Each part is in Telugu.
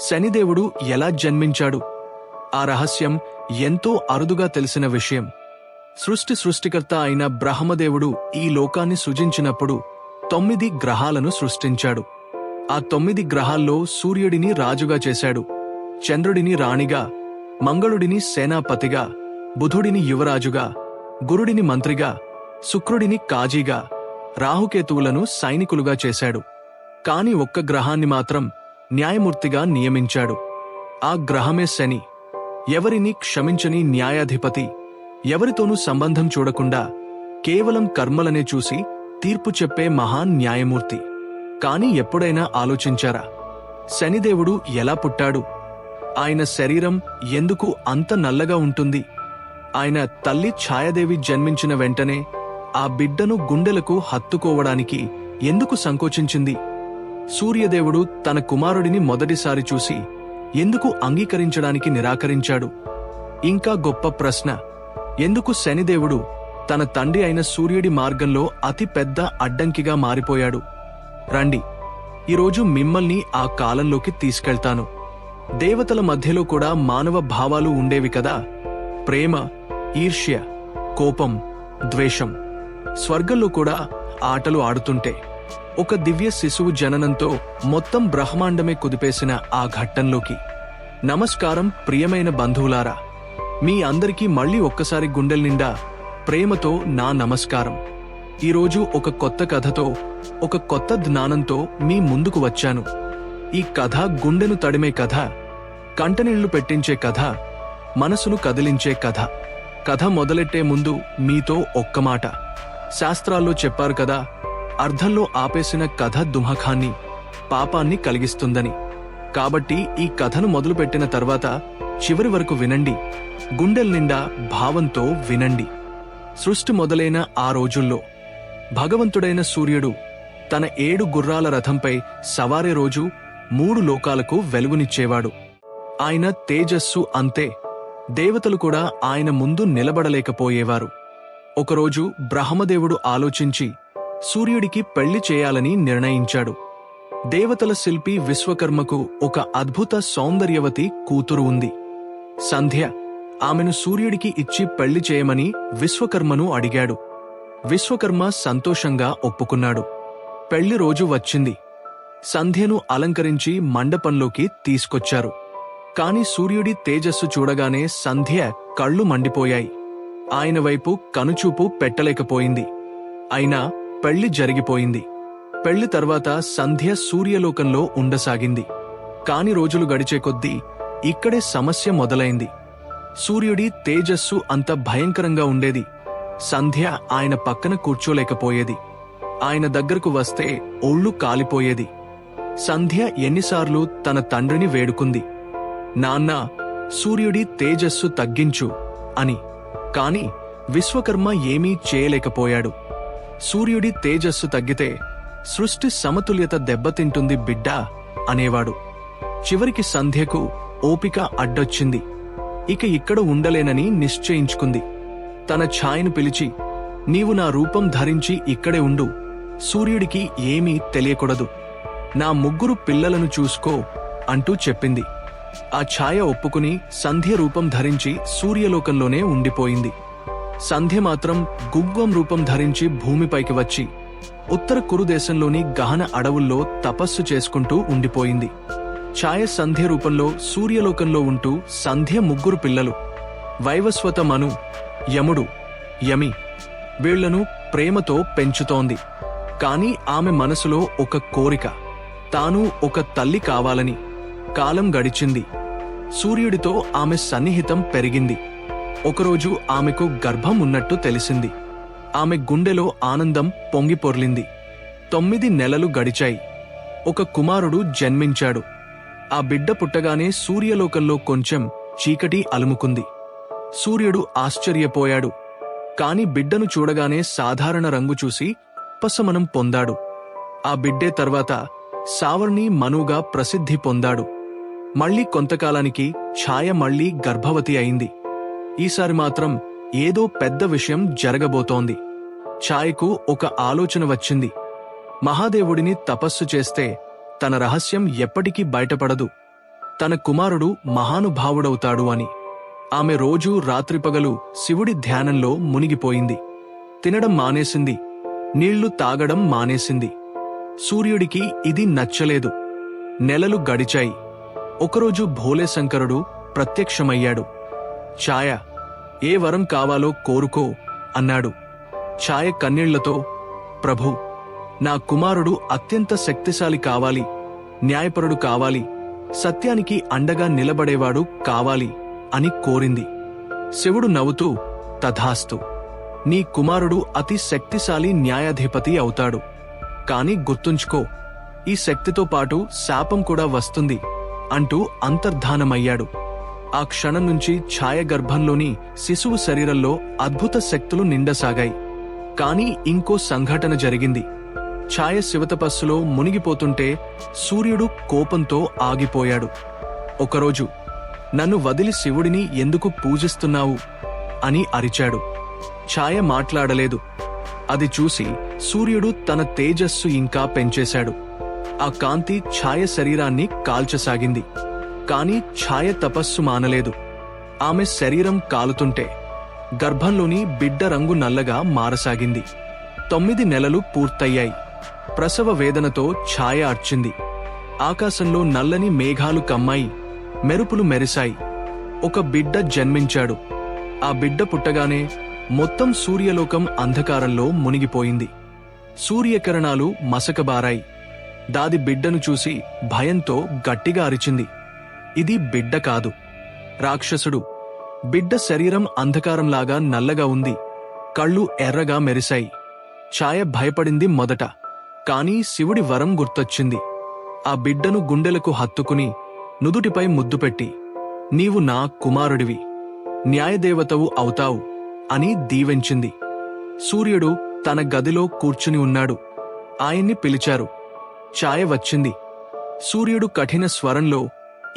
శనిదేవుడు ఎలా జన్మించాడు? ఆ రహస్యం ఎంతో అరుదుగా తెలిసిన విషయం. సృష్టి సృష్టికర్త అయిన బ్రహ్మదేవుడు ఈ లోకాన్ని సృజించినప్పుడు తొమ్మిది గ్రహాలను సృష్టించాడు. ఆ తొమ్మిది గ్రహాల్లో సూర్యుడిని రాజుగా చేశాడు చంద్రుడిని రాణిగా మంగళుడిని సేనాపతిగా బుధుడిని యువరాజుగా గురుడిని మంత్రిగా శుక్రుడిని కాజీగా రాహుకేతువులను సైనికులుగా చేశాడు. కాని ఒక్క గ్రహాన్ని మాత్రం న్యాయమూర్తిగా నియమించాడు. ఆ గ్రహమే శని. ఎవరిని క్షమించని న్యాయాధిపతి ఎవరితోనూ సంబంధం చూడకుండా కేవలం కర్మలనే చూసి తీర్పు చెప్పే మహాన్ న్యాయమూర్తి. కాని ఎప్పుడైనా ఆలోచించారా? శనిదేవుడు ఎలా పుట్టాడు? ఆయన శరీరం ఎందుకు అంత నల్లగా ఉంటుంది? ఆయన తల్లి ఛాయాదేవి జన్మించిన వెంటనే ఆ బిడ్డను గుండెలకు హత్తుకోవడానికి ఎందుకు సంకోచించింది? సూర్యదేవుడు తన కుమారుడిని మొదటిసారి చూసి ఎందుకు అంగీకరించడానికి నిరాకరించాడు? ఇంకా గొప్ప ప్రశ్న. ఎందుకు శనిదేవుడు తన తండ్రి అయిన సూర్యుడి మార్గంలో అతి పెద్ద అడ్డంకిగా మారిపోయాడు? రండి ఈరోజు మిమ్మల్ని ఆ కాలంలోకి తీసుకెళ్తాను. దేవతల మధ్యలో కూడా మానవ భావాలు ఉండేవి కదా? ప్రేమ ఈర్ష్య కోపం ద్వేషం. స్వర్గంలో కూడా ఆటలు ఆడుతుంటే. ఒక దివ్య శిశువు జననంతో మొత్తం బ్రహ్మాండమే కుదిపేసిన ఆ ఘట్టంలోకి. నమస్కారం ప్రియమైన బంధువులారా. మీ అందరికీ మళ్ళీ ఒక్కసారి గుండెల నిండా ప్రేమతో నా నమస్కారం. ఈరోజు ఒక కొత్త కథతో ఒక కొత్త జ్ఞానంతో మీ ముందుకు వచ్చాను. ఈ కథ గుండెను తడిమే కథ కంటనీళ్ళు పెట్టించే కథ మనసును కదిలించే కథ. కథ మొదలెట్టే ముందు మీతో ఒక్క మాట. శాస్త్రాల్లో చెప్పారు కదా అర్ధంలో ఆపేసిన కథ దుమఖాన్ని పాపాన్ని కలిగిస్తుందని. కాబట్టి ఈ కథను మొదలుపెట్టిన తర్వాత చివరి వరకు వినండి. గుండెల నిండా భావంతో వినండి. సృష్టి మొదలైన ఆ రోజుల్లో భగవంతుడైన సూర్యుడు తన ఏడు గుర్రాల రథంపై సవారే రోజు మూడు లోకాలకు వెలుగునిచ్చేవాడు. ఆయన తేజస్సు అంతే. దేవతలు కూడా ఆయన ముందు నిలబడలేకపోయేవారు. ఒకరోజు బ్రహ్మదేవుడు ఆలోచించి సూర్యుడికి పెళ్ళి చేయాలని నిర్ణయించాడు. దేవతల శిల్పి విశ్వకర్మకు ఒక అద్భుత సౌందర్యవతి కూతురు ఉంది. సంధ్య ఆమెను సూర్యుడికి ఇచ్చి పెళ్ళి చేయమని విశ్వకర్మను అడిగాడు. విశ్వకర్మ సంతోషంగా ఒప్పుకున్నాడు. పెళ్ళి రోజు వచ్చింది. సంధ్యను అలంకరించి మండపంలోకి తీసుకొచ్చారు. కాని సూర్యుడి తేజస్సు చూడగానే సంధ్య కళ్ళు మండిపోయాయి. ఆయన వైపు కనుచూపు పెట్టలేకపోయింది. అయినా పెళ్ళి జరిగిపోయింది. పెళ్ళి తర్వాత సంధ్య సూర్యలోకంలో ఉండసాగింది. కాని రోజులు గడిచే కొద్దీ ఇక్కడే సమస్య మొదలైంది. సూర్యుడి తేజస్సు అంత భయంకరంగా ఉండేది. సంధ్య ఆయన పక్కన కూర్చోలేకపోయేది. ఆయన దగ్గరకు వస్తే ఒళ్ళు కాలిపోయేది. సంధ్య ఎన్నిసార్లు తన తండ్రిని వేడుకుంది. నాన్న సూర్యుడి తేజస్సు తగ్గించు అని. కాని విశ్వకర్మ ఏమీ చేయలేకపోయాడు. సూర్యుడి తేజస్సు తగ్గితే సృష్టి సమతుల్యత దెబ్బతింటుంది బిడ్డా అనేవాడు. చివరికి సంధ్యకు ఓపిక అడ్డొచ్చింది. ఇక ఇక్కడ ఉండలేనని నిశ్చయించుకుంది. తన ఛాయను పిలిచి నీవు నా రూపం ధరించి ఇక్కడే ఉండు. సూర్యుడికి ఏమీ తెలియకూడదు. నా ముగ్గురు పిల్లలను చూసుకో అంటూ చెప్పింది. ఆ ఛాయ ఒప్పుకుని సంధ్య రూపం ధరించి సూర్యలోకంలోనే ఉండిపోయింది. సంధ్య మాత్రం గుగ్వం రూపం ధరించి భూమిపైకి వచ్చి ఉత్తర కురుదేశంలోని గహన అడవుల్లో తపస్సు చేసుకుంటూ ఉండిపోయింది. ఛాయ సంధ్య రూపంలో సూర్యలోకంలో ఉంటూ సంధ్య ముగ్గురు పిల్లలు వైవస్వత మను యముడు యమి వీళ్ళను ప్రేమతో పెంచుతోంది. కాని ఆమె మనసులో ఒక కోరిక తాను ఒక తల్లి కావాలని కాలం గడిచింది. సూర్యుడితో ఆమె సన్నిహితం పెరిగింది. ఒకరోజు ఆమెకు గర్భం ఉన్నట్టు తెలిసింది. ఆమె గుండెలో ఆనందం పొంగిపొర్లింది తొమ్మిది నెలలు గడిచాయి. ఒక కుమారుడు జన్మించాడు. ఆ బిడ్డ పుట్టగానే సూర్యలోకంలో కొంచెం చీకటి అలుముకుంది. సూర్యుడు ఆశ్చర్యపోయాడు. కాని బిడ్డను చూడగానే సాధారణ రంగు చూసి ఉపశమనం పొందాడు. ఆ బిడ్డే తర్వాత సావర్ణి మనుగా ప్రసిద్ధి పొందాడు. మళ్ళీ కొంతకాలానికి ఛాయ మళ్ళీ గర్భవతి అయింది. ఈసారి మాత్రం ఏదో పెద్ద విషయం జరగబోతోంది. ఛాయ్కు ఒక ఆలోచన వచ్చింది. మహాదేవుడిని తపస్సు చేస్తే తన రహస్యం ఎప్పటికీ బయటపడదు. తన కుమారుడు మహానుభావుడవుతాడు అని. ఆమె రోజూ రాత్రిపగలు శివుడి ధ్యానంలో మునిగిపోయింది. తినడం మానేసింది. నీళ్ళు తాగడం మానేసింది. సూర్యుడికి ఇది నచ్చలేదు. నెలలు గడిచాయి. ఒకరోజు భోలేశంకరుడు ప్రత్యక్షమయ్యాడు. ఛాయ ఏ వరం కావాలో కోరుకో అన్నాడు. ఛాయ కన్నీళ్ళతో ప్రభు నా కుమారుడు అత్యంత శక్తిశాలి కావాలి న్యాయపరుడు కావాలి సత్యానికి అండగా నిలబడేవాడు కావాలి అని కోరింది. శివుడు నవ్వుతూ తథాస్తు నీ కుమారుడు అతి శక్తిశాలి న్యాయాధిపతి అవుతాడు. కాని గుర్తుంచుకో ఈ శక్తితో పాటు శాపం కూడా వస్తుంది అంటూ అంతర్ధానమయ్యాడు. ఆ క్షణం నుంచి ఛాయ గర్భంలోని శిశువు శరీరంలో అద్భుత శక్తులు నిండసాగాయి. కాని ఇంకో సంఘటన జరిగింది. ఛాయ శివతపస్సులో మునిగిపోతుంటే సూర్యుడు కోపంతో ఆగిపోయాడు. ఒకరోజు నన్ను వదిలి శివుడిని ఎందుకు పూజిస్తున్నావు? అని అరిచాడు. ఛాయ మాట్లాడలేదు. అది చూసి సూర్యుడు తన తేజస్సు ఇంకా పెంచేశాడు. ఆ కాంతి ఛాయ శరీరాన్ని కాల్చసాగింది. కాని ఛాయ తపస్సు మానలేదు. ఆమె శరీరం కాలుతుంటే గర్భంలోని బిడ్డ రంగు నల్లగా మారసాగింది. తొమ్మిది నెలలు పూర్తయ్యాయి. ప్రసవ వేదనతో ఛాయ అర్చింది. ఆకాశంలో నల్లని మేఘాలు కమ్మాయి మెరుపులు మెరిశాయి. ఒక బిడ్డ జన్మించాడు. ఆ బిడ్డ పుట్టగానే మొత్తం సూర్యలోకం అంధకారంలో మునిగిపోయింది. సూర్యకిరణాలు మసకబారాయి. దాది బిడ్డను చూసి భయంతో గట్టిగా అరిచింది. ఇది బిడ్డ కాదు. రాక్షసుడు. బిడ్డ శరీరం అంధకారంలాగా నల్లగా ఉంది. కళ్ళు ఎర్రగా మెరిశాయి. ఛాయ భయపడింది మొదట. కాని శివుడి వరం గుర్తొచ్చింది. ఆ బిడ్డను గుండెలకు హత్తుకుని నుదుటిపై ముద్దు పెట్టి నీవు నా కుమారుడివి. న్యాయదేవతవు అవుతావు అని దీవెంచింది. సూర్యుడు తన గదిలో కూర్చుని ఉన్నాడు. ఆయన్ని పిలిచారు. ఛాయ వచ్చింది. సూర్యుడు కఠిన స్వరంలో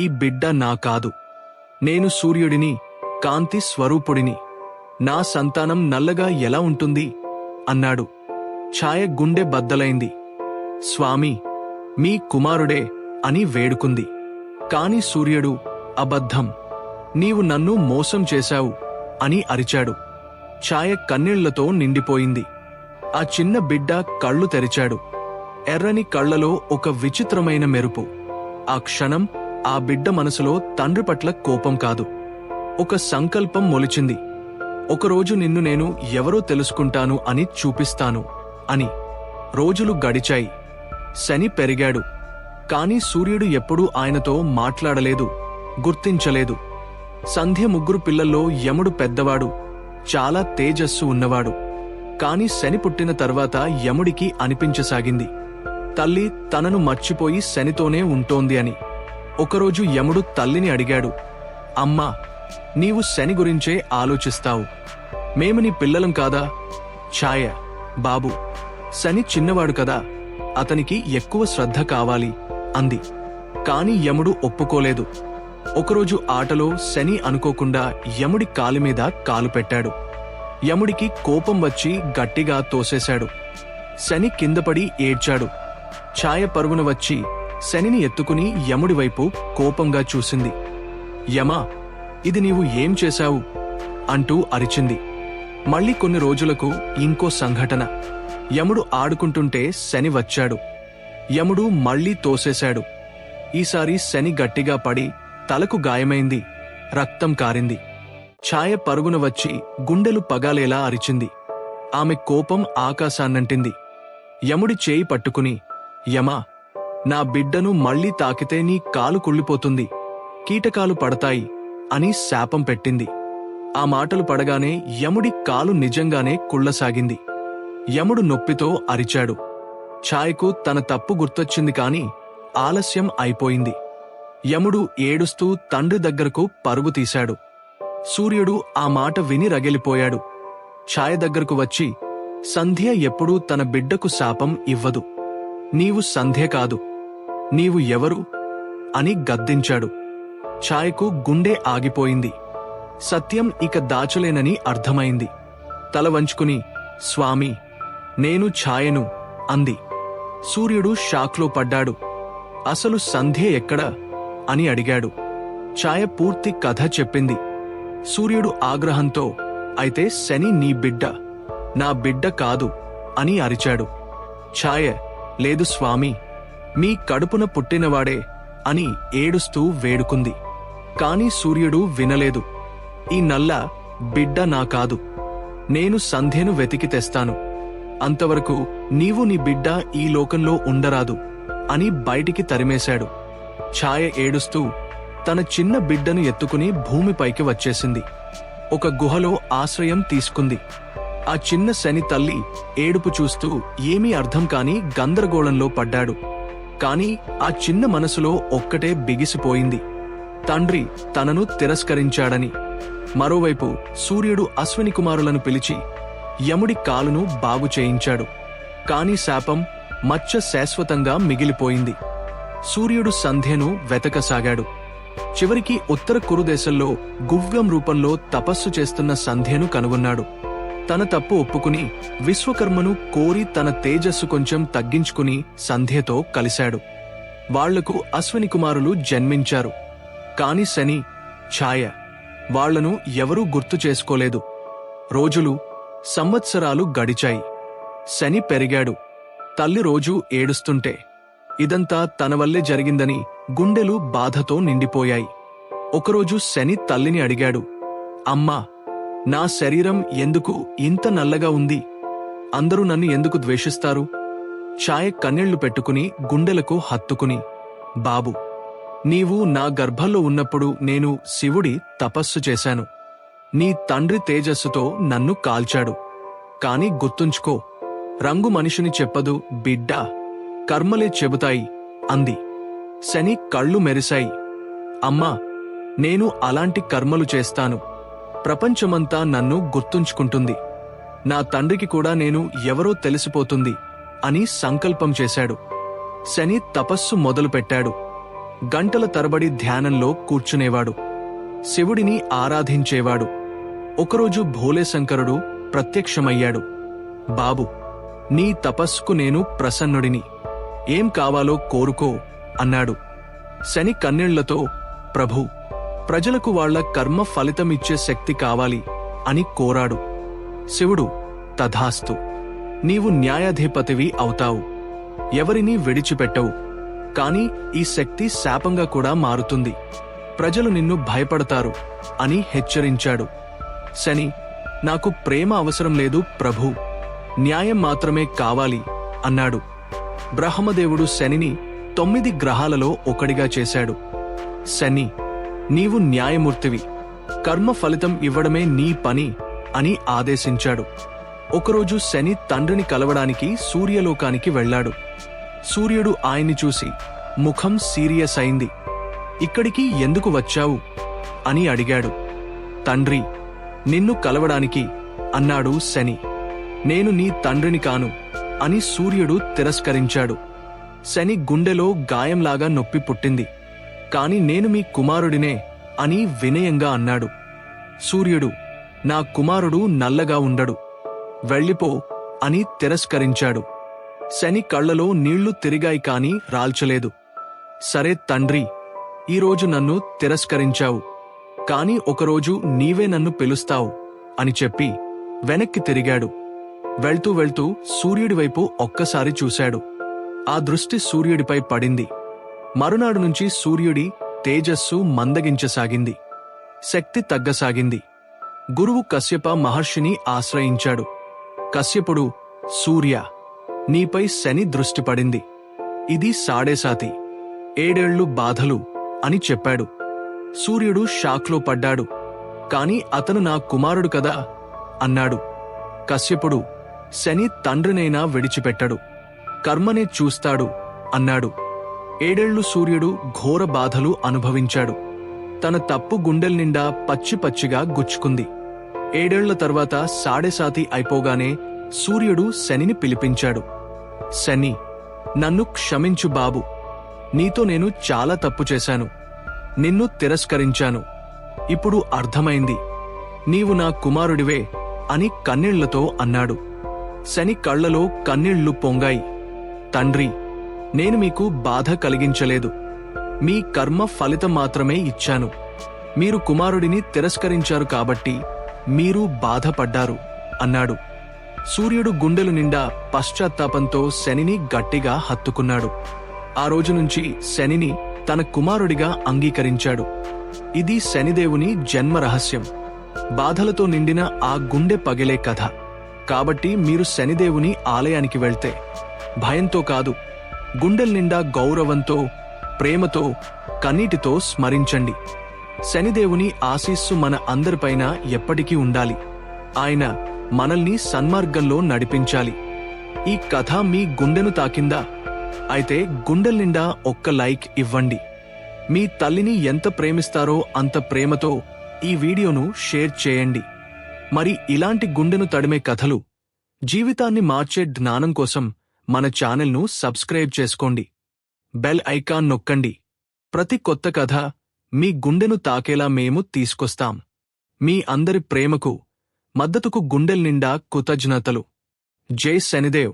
ఈ బిడ్డ నా కాదు. నేను సూర్యుడిని కాంతి స్వరూపుడిని. నా సంతానం నల్లగా ఎలా ఉంటుంది? అన్నాడు. ఛాయ గుండె బద్దలైంది. స్వామి మీ కుమారుడే అని వేడుకుంది. కాని సూర్యుడు అబద్ధం. నీవు నన్ను మోసం చేశావు అని అరిచాడు. ఛాయ కన్నీళ్ళతో నిండిపోయింది. ఆ చిన్న బిడ్డ కళ్ళు తెరిచాడు. ఎర్రని కళ్ళలో ఒక విచిత్రమైన మెరుపు. ఆ క్షణం ఆ బిడ్డ మనసులో తండ్రి పట్ల కోపం కాదు. ఒక సంకల్పం మొలిచింది. ఒకరోజు నిన్ను నేను ఎవరో తెలుసుకుంటాను అని చూపిస్తాను అని. రోజులు గడిచాయి. శని పెరిగాడు. కాని సూర్యుడు ఎప్పుడూ ఆయనతో మాట్లాడలేదు గుర్తించలేదు. సంధ్య ముగ్గురు పిల్లల్లో యముడు పెద్దవాడు చాలా తేజస్సు ఉన్నవాడు. కాని శని పుట్టిన తర్వాత యముడికి అనిపించసాగింది. తల్లి తనను మర్చిపోయి శనితోనే ఉంటోంది అని. ఒకరోజు యముడు తల్లిని అడిగాడు అమ్మా నీవు శని గురించే ఆలోచిస్తావు. మేము నీ పిల్లలం కాదా? ఛాయ బాబు శని చిన్నవాడు కదా అతనికి ఎక్కువ శ్రద్ధ కావాలి అంది. కాని యముడు ఒప్పుకోలేదు. ఒకరోజు ఆటలో శని అనుకోకుండా యముడి కాలిమీద కాలు పెట్టాడు. యముడికి కోపం వచ్చి గట్టిగా తోసేశాడు. శని కిందపడి ఏడ్చాడు. ఛాయ పరుగున వచ్చి శనిని ఎత్తుకుని యముడి వైపు కోపంగా చూసింది. యమా ఇది నీవు ఏం చేశావు? అంటూ అరిచింది. మళ్ళీ కొన్ని రోజులకు ఇంకో సంఘటన. యముడు ఆడుకుంటుంటే శని వచ్చాడు. యముడు మళ్ళీ తోసేశాడు. ఈసారి శని గట్టిగా పడి తలకు గాయమైంది. రక్తం కారింది. ఛాయ పరుగున వచ్చి గుండెలు పగాలేలా అరిచింది. ఆమె కోపం ఆకాశాన్నంటింది. యముడి చేయి పట్టుకుని యమా నా బిడ్డను మళ్ళీ తాకితే నీ కాలు కుళ్ళిపోతుంది. కీటకాలు పడతాయి అని శాపం పెట్టింది. ఆ మాటలు పడగానే యముడి కాలు నిజంగానే కుళ్ళసాగింది. యముడు నొప్పితో అరిచాడు. ఛాయకు తన తప్పు గుర్తొచ్చింది కాని ఆలస్యం అయిపోయింది. యముడు ఏడుస్తూ తండ్రి దగ్గరకు పరుగు తీశాడు. సూర్యుడు ఆ మాట విని రగిలిపోయాడు. ఛాయ దగ్గరకు వచ్చి సంధ్య ఎప్పుడూ తన బిడ్డకు శాపం ఇవ్వదు. నీవు సంధ్య కాదు. నీవు ఎవరు? అని గద్దించాడు. ఛాయకు గుండె ఆగిపోయింది. సత్యం ఇక దాచలేనని అర్థమైంది. తల వంచుకుని స్వామి నేను ఛాయను అంది. సూర్యుడు షాక్లో పడ్డాడు. అసలు సంధ్య ఎక్కడ అని అడిగాడు. ఛాయ పూర్తి కథ చెప్పింది. సూర్యుడు ఆగ్రహంతో అయితే శని నీ బిడ్డ. నా బిడ్డ కాదు అని అరిచాడు. ఛాయ లేదు స్వామి. మీ కడుపున పుట్టినవాడే అని ఏడుస్తూ వేడుకుంది. కాని సూర్యుడు వినలేదు. ఈ నల్ల బిడ్డ నా కాదు. నేను సంధ్యను వెతికి తెస్తాను. అంతవరకు నీవు నీ బిడ్డ ఈ లోకంలో ఉండరాదు అని బయటికి తరిమేశాడు. ఛాయ ఏడుస్తూ తన చిన్న బిడ్డను ఎత్తుకుని భూమిపైకి వచ్చేసింది. ఒక గుహలో ఆశ్రయం తీసుకుంది. ఆ చిన్న శని తల్లి ఏడుపు చూస్తూ ఏమీ అర్థం కాని గందరగోళంలో పడ్డాడు. కాని ఆ చిన్న మనసులో ఒక్కటే బిగిసిపోయింది. తండ్రి తనను తిరస్కరించాడని. మరోవైపు సూర్యుడు అశ్విని కుమారులను పిలిచి యముడి కాలును బాగు చేయించాడు. కాని శాపం మచ్చ శాశ్వతంగా మిగిలిపోయింది. సూర్యుడు సంధ్యను వెతకసాగాడు. చివరికి ఉత్తర కురుదేశంలో గువ్యం రూపంలో తపస్సు చేస్తున్న సంధ్యను కనుగొన్నాడు. తన తప్పు ఒప్పుకుని విశ్వకర్మను కోరి తన తేజస్సు కొంచెం తగ్గించుకుని సంధ్యతో కలిశాడు. వాళ్ళకు అశ్విని కుమారులు జన్మించారు. కాని శని ఛాయ. వాళ్ళను ఎవరూ గుర్తు చేసుకోలేదు. రోజులు సంవత్సరాలు గడిచాయి. శని పెరిగాడు. తల్లి రోజూ ఏడుస్తుంటే. ఇదంతా తన వల్లే జరిగిందని గుండెలు బాధతో నిండిపోయాయి. ఒకరోజు శని తల్లిని అడిగాడు. అమ్మా నా శరీరం ఎందుకు ఇంత నల్లగా ఉంది? అందరూ నన్ను ఎందుకు ద్వేషిస్తారు? ఛాయ కన్నీళ్ళు పెట్టుకుని గుండెలకు హత్తుకుని. బాబు నీవు నా గర్భంలో ఉన్నప్పుడు నేను శివుడి తపస్సు చేశాను. నీ తండ్రి తేజస్సుతో నన్ను కాల్చాడు. కాని గుర్తుంచుకో రంగు మనిషిని చెప్పదు బిడ్డా. కర్మలే చెబుతాయి అంది. శని కళ్ళు మెరిశాయి. అమ్మా నేను అలాంటి కర్మలు చేస్తాను. ప్రపంచమంతా నన్ను గుర్తుంచుకుంటుంది. నా తండ్రికి కూడా నేను ఎవరో తెలిసిపోతుంది అని సంకల్పం చేశాడు. శని తపస్సు మొదలుపెట్టాడు. గంటల తరబడి ధ్యానంలో కూర్చునేవాడు. శివుడిని ఆరాధించేవాడు. ఒకరోజు భోలేశంకరుడు ప్రత్యక్షమయ్యాడు. బాబు నీ తపస్సుకు నేను ప్రసన్నుడిని. ఏం కావాలో కోరుకో అన్నాడు. శని కన్నీళ్ళతో ప్రభు ప్రజలకు వాళ్ళ కర్మ ఫలితమిచ్చే శక్తి కావాలి అని కోరాడు. శివుడు తథాస్తు నీవు న్యాయాధిపతివి అవుతావు. ఎవరినీ విడిచిపెట్టవు. కాని ఈ శక్తి శాపంగా కూడా మారుతుంది. ప్రజలు నిన్ను భయపడతారు అని హెచ్చరించాడు. శని నాకు ప్రేమ అవసరం లేదు ప్రభు న్యాయం మాత్రమే కావాలి అన్నాడు. బ్రహ్మదేవుడు శనిని తొమ్మిది గ్రహాలలో ఒకడిగా చేశాడు. శని నీవు న్యాయమూర్తివి. కర్మ ఫలితం ఇవ్వడమే నీ పని అని ఆదేశించాడు. ఒకరోజు శని తండ్రిని కలవడానికి సూర్యలోకానికి వెళ్ళాడు. సూర్యుడు ఆయన్ని చూసి ముఖం సీరియస్ అయింది. ఇక్కడికి ఎందుకు వచ్చావు? అని అడిగాడు. తండ్రి నిన్ను కలవడానికి అన్నాడు శని. నేను నీ తండ్రిని కాను అని సూర్యుడు తిరస్కరించాడు. శని గుండెలో గాయంలాగా నొప్పి పుట్టింది. కాని నేను మీ కుమారుడినే అని వినయంగా అన్నాడు. సూర్యుడు నా కుమారుడు నల్లగా ఉండడు. వెళ్ళిపో అని తిరస్కరించాడు. శని కళ్ళలో నీళ్ళు తిరిగాయి కాని రాల్చలేదు. సరే తండ్రి ఈరోజు నన్ను తిరస్కరించావు. కాని ఒకరోజు నీవే నన్ను పిలుస్తావు అని చెప్పి వెనక్కి తిరిగాడు. వెళ్తూ వెళ్తూ సూర్యుడివైపు ఒక్కసారి చూశాడు. ఆ దృష్టి సూర్యుడిపై పడింది. మరునాడు నుంచి సూర్యుడి తేజస్సు మందగించసాగింది. శక్తి తగ్గసాగింది. గురువు కశ్యప మహర్షిని ఆశ్రయించాడు. కశ్యపుడు సూర్య నీపై శని దృష్టి పడింది. ఇది సాడేసాతి ఏడేళ్ళు బాధలు అని చెప్పాడు. సూర్యుడు షాక్లో పడ్డాడు. కాని అతను నా కుమారుడు కదా అన్నాడు. కశ్యపుడు శని తండ్రినైనా విడిచిపెట్టడు. కర్మనే చూస్తాడు అన్నాడు. ఏడేళ్ళు సూర్యుడు ఘోర బాధలు అనుభవించాడు. తన తప్పు గుండెల నిండా పచ్చి పచ్చిగా గుచ్చుకుంది. ఏడేళ్ళ తర్వాత సాడెసాతి అయిపోగానే సూర్యుడు శనిని పిలిపించాడు. శని నన్ను క్షమించు బాబు. నీతో నేను చాలా తప్పు చేశాను. నిన్ను తిరస్కరించాను. ఇప్పుడు అర్థమైంది. నీవు నా కుమారుడివే అని కన్నీళ్ళతో అన్నాడు. శని కళ్ళలో కన్నీళ్ళు పొంగాయి. తండ్రి నేను మీకు బాధ కలిగించలేదు. మీ కర్మ ఫలితం మాత్రమే ఇచ్చాను. మీరు కుమారుడిని తిరస్కరించారు కాబట్టి మీరు బాధపడ్డారు అన్నాడు. సూర్యుడు గుండెలు నిండా పశ్చాత్తాపంతో శనిని గట్టిగా హత్తుకున్నాడు. ఆ రోజు నుంచి శనిని తన కుమారుడిగా అంగీకరించాడు. ఇది శనిదేవుని జన్మ రహస్యం. బాధలతో నిండిన ఆ గుండె పగిలే కథ. కాబట్టి మీరు శనిదేవుని ఆలయానికి వెళ్తే. భయంతో కాదు గుండెల నిండా గౌరవంతో ప్రేమతో కన్నీటితో స్మరించండి. శనిదేవుని ఆశీస్సు మన అందరిపైన ఎప్పటికీ ఉండాలి. ఆయన మనల్ని సన్మార్గంలో నడిపించాలి. ఈ కథ మీ గుండెను తాకిందా? అయితే గుండెల నిండా ఒక్క లైక్ ఇవ్వండి. మీ తల్లిని ఎంత ప్రేమిస్తారో అంత ప్రేమతో ఈ వీడియోను షేర్ చేయండి. మరి ఇలాంటి గుండెను తడిమే కథలు జీవితాన్ని మార్చే జ్ఞానం కోసం మన ఛానల్ను సబ్స్క్రైబ్ చేసుకోండి. బెల్ ఐకాన్ నొక్కండి. ప్రతి కొత్త కథ మీ గుండెను తాకేలా మేము తీసుకొస్తాం. మీ అందరి ప్రేమకు మద్దతుకు గుండెల నిండా కృతజ్ఞతలు. జై శనిదేవ్.